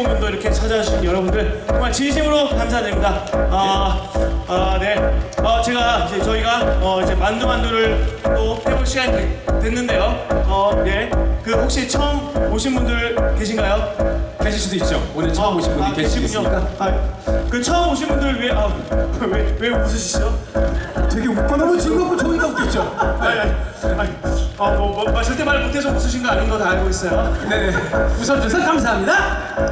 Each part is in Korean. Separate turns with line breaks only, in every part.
4시 공연도 이렇게 찾아주신 여러분들 정말 진심으로 감사드립니다. 아, 아, 네. 어, 제가 이제 저희가 어, 이제 만두 만두를 또 해볼 시간이 됐- 됐는데요. 어, 네. 그 혹시 처음 오신 분들 계신가요?
계실 수도 있죠. 오늘 처음 오신 분이
아,
계시겠습니까?
계시군요. 아, 그 처음 오신 분들 왜, 아, 왜, 왜 웃으시죠?
되게 웃고 너무 즐겁고 저희가 웃겼죠.
아니, 아니, 아니, 아, 뭐, 뭐, 뭐, 절대 말 못해서 웃으신 거 아닌 거 다 알고 있어요.
네네. 웃어주셔서 감사합니다.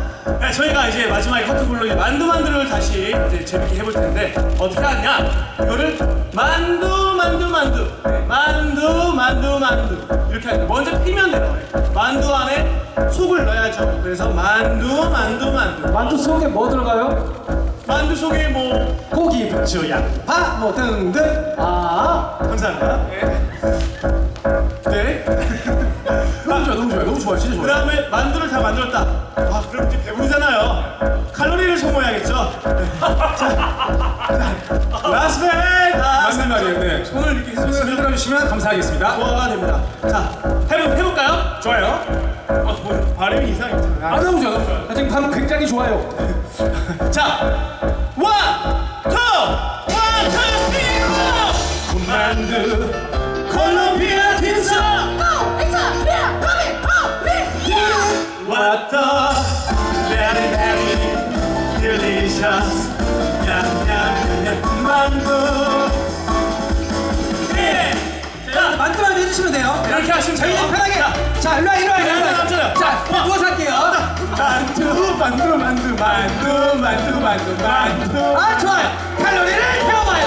네, 저희가 이제 마지막에 이제 만두 만두를 다시 이제 재밌게 해볼 텐데 어떻게 하냐? 이거를 만두 만두 만두 네, 만두 만두 만두 이렇게 하는 거 먼저 피면 돼요. 네. 만두 안에 속을 넣어야죠. 그래서 만두 만두 만두
만두 속에 뭐 들어가요?
만두 속에 뭐
고기, 부추, 양파 뭐 등등. 아,
감사합니다. 네.
너무 좋아, 너무 좋아요, 너무 좋아요, 진짜
그
좋아요.
다음에 만두를 다 만들었다. 아,
주시면 감사하겠습니다.
소화가 됩니다. 자, 해볼, 해볼까요?
좋아요.
어, 뭐, 발음이.
아, 좋아, 너무 좋아. 아, 지금 방금 굉장히 좋아요.
자, 원, 투, 원, 투, 쓰리, 포! 만두,
해주시면 돼요.
이렇게 하시면
저희
돼요
편하게.
자,
자, 일로 와, 일로 와, 일로 와.
남자요.
자,
와.
누워서 할게요.
만두 만두 만두 만두 만두 만두 만두
아, 좋아요. 칼로리를 태워봐요.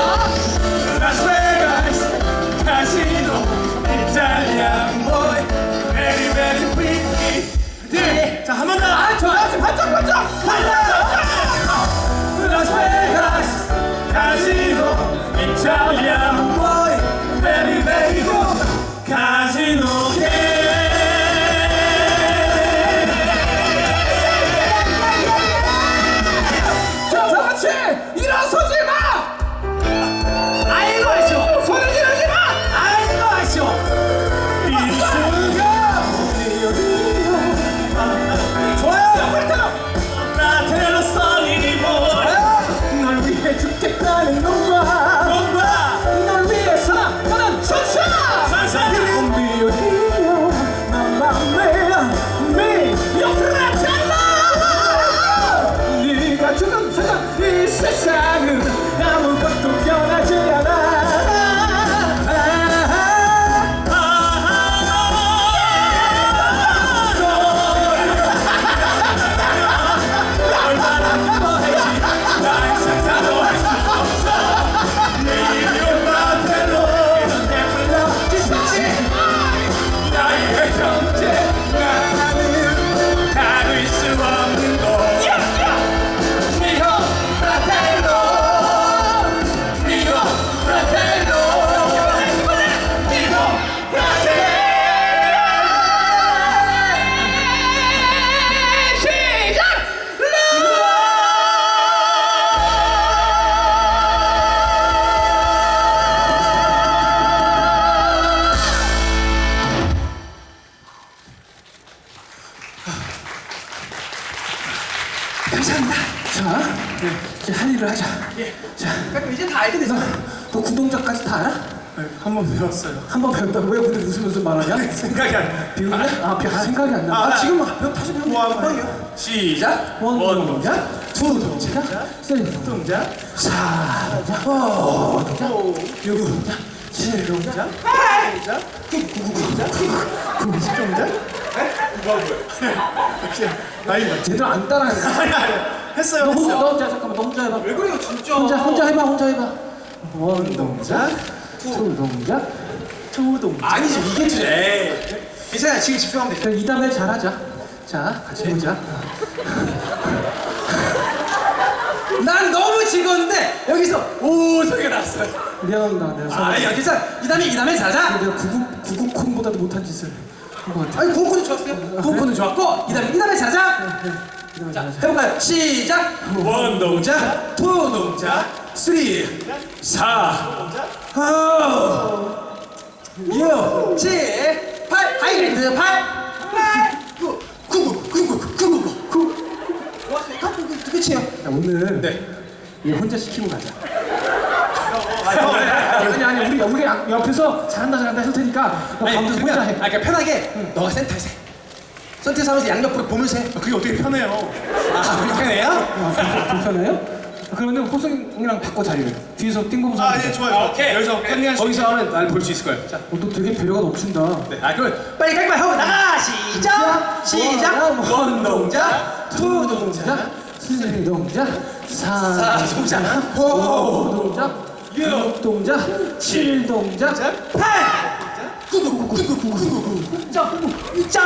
라스베가스 카시노 이탈리안
하자. 자, 이제 다 알게 되잖아. 너 구동작까지 다 알아?
한 번 배웠어요
한 번 배웠다고 왜 근데 무슨 말하냐?
생각이 안 나.
비웃네? 아, 비, 아, 생각이 안 나. 아,
아,
지금 배워 다시 배워.
뭐 한번
요
시작 원원
동작, 투 동작, 세 동작, 사 동작, 오 동작, 육 동작, 칠 동작, 팔 동작, 구 동작, 구 동작.
뭐야 아니
제대로 안
아니 했어요
너
했어요
너 혼자 잠깐만, 너 혼자 해봐.
왜 그래요 진짜
혼자 혼자 해봐, 혼자 해봐. 원 동작, 투 동작, 투 동작.
아니죠 이게 투 괜찮아 지금 집중하면 돼
그럼 이 다음에 잘하자. 자, 같이 해보자.
난 너무 즐거운데 여기서 오 소리가 났어요.
미안합니다, 내가
아, 야, 괜찮아. 이 다음에 이 다음에 잘하자.
내가 구구 구구콘보다도 못한 짓을 한것 같아.
아니 구호코는 좋았어요. 구호코는 좋았고 이 다음에 이 다음에 잘하자. 자 해볼까요? 시작. 원 동작, 투 동작, 쓰리, 사, 오, 육, 칠, 팔, 하이랜드 팔, 팔, 구, 구, 구, 구, 구, 구, 구, 구.
오늘
네.
얘 혼자 시키고 가자. 아니 아니 우리 우리 옆에서 잘한다 잘한다 했을 테니까 너
아니
혼자 해.
아 그러니까 편하게 너가 센터에서 해 센터에서 하면서 양옆으로 보면서 해.
그게 어떻게 편해요?
아, 그렇게 편해요?
아, 불편해요? 그러면은 호성이랑 바꿔 자리를. 뒤에서 띵고무서
아, 예, 좋아요.
오케이.
여기서 컨닝한
거기서 하면 날 볼 수 있을 거예요. 자
어, 너 되게 배려가 넘친다.
네, 아 그럼 빨리 깔끔하게 하고 나가 시작! 시작! 원 동작 투 동작
스 동작 사
사 동작. 오호
동작 육 동작 칠 동작
팔 구구구구구구구구. 점, 점,